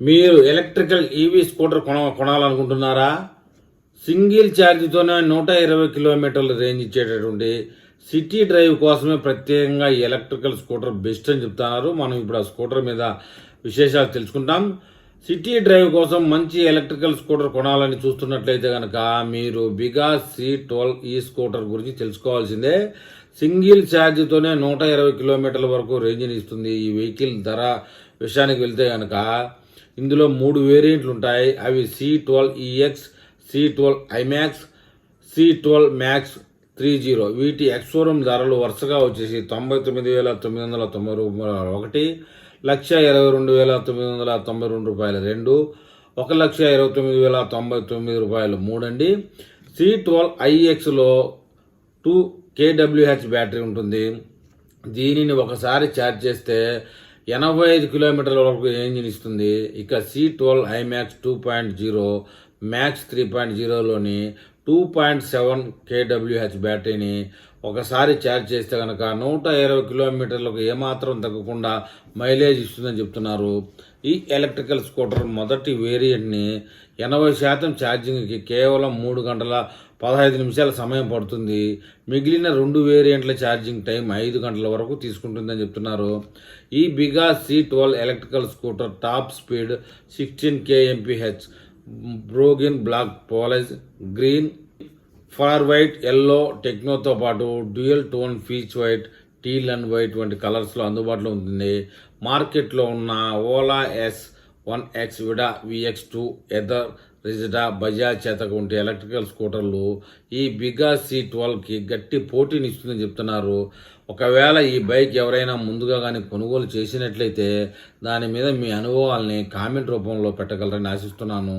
మీరు electrical EV scooter కొన కొనాలనుకుంటున్నారా? Single ఛార్జ్తోనే నూట ఇరవై కిలోమీటర్ల రేంజ్ ఇచ్చేటటువంటి సిటీ డ్రైవ్ కోసమే ప్రత్యేకంగా ఈ ఎలక్ట్రికల్ స్కూటర్ బెస్ట్ అని చెప్తున్నారు. మనం ఇప్పుడు ఆ స్కూటర్ మీద విశేషాలు తెలుసుకుంటాం. సిటీ డ్రైవ్ కోసం మంచి ఎలక్ట్రికల్ స్కూటర్ కొనాలని చూస్తున్నట్లయితే కనుక మీరు బిగా సి ట్వెల్వ్ ఈ స్కూటర్ గురించి తెలుసుకోవాల్సిందే. సింగిల్ ఛార్జ్తోనే నూట ఇరవై కిలోమీటర్ల వరకు రేంజ్ని ఇస్తుంది ఈ వెహికల్ ధర విషయానికి వెళ్తే కనుక ఇందులో మూడు వేరియంట్లు ఉంటాయి. అవి C twelve EX C twelve iMax C twelve max three zero వీటి ఎక్స్షోరూమ్ ధరలు వరుసగా వచ్చేసి తొంభై తొమ్మిది వేల తొమ్మిది వందల తొంభై రూపాయల ఒకటి లక్ష ఇరవై రెండు వేల తొమ్మిది వందల తొంభై రెండు రూపాయలు రెండు ఒక లక్ష ఇరవై తొమ్మిది వేల తొంభై తొమ్మిది రూపాయలు మూడండి. సి ట్వెల్వ్ ఐఎక్స్లో టూ కేడబ్ల్యూహెచ్ బ్యాటరీ ఉంటుంది. దీనిని ఒకసారి ఛార్జ్ చేస్తే ఎనభై ఐదు కిలోమీటర్ల వరకు ఇంజిన్ ఇస్తుంది. ఇక C twelve iMax two point zero max three point జీరోలోని two point seven కేడబ్ల్యూహెచ్ బ్యాటరీని ఒకసారి ఛార్జ్ చేస్తే కనుక నూట ఇరవై కిలోమీటర్లకు ఏమాత్రం తగ్గకుండా మైలేజ్ ఇస్తుందని చెప్తున్నారు. ఈ ఎలక్ట్రికల్ స్కూటర్ మొదటి వేరియంట్ని ఎనభై శాతం ఛార్జింగ్కి కేవలం మూడు గంటల పదహైదు నిమిషాల సమయం పడుతుంది. మిగిలిన రెండు వేరియంట్ల ఛార్జింగ్ టైం ఐదు గంటల వరకు తీసుకుంటుందని చెప్తున్నారు. ఈ బిగా C twelve electrical scooter top speed sixteen KMPH బ్రోగిన్ black పాలైజ్ గ్రీన్ ఫార్ వైట్ ఎల్లో టెక్నోతో పాటు dual tone ఫీచ్ white teal and white వంటి కలర్స్లో అందుబాటులో ఉంటుంది మార్కెట్లో ఉన్న Ola S one X Vida VX two Ather Rizta Bajaj చేతకు ఉంటే ఎలక్ట్రికల్ స్కూటర్లు ఈ బిగా సి ట్వెల్వ్కి గట్టి పోటీని ఇస్తుందని చెప్తున్నారు. ఒకవేళ ఈ బైక్ ఎవరైనా ముందుగా కానీ కొనుగోలు చేసినట్లయితే దాని మీద మీ అనుభవాల్ని కామెంట్ రూపంలో పెట్టగలరని ఆశిస్తున్నాను.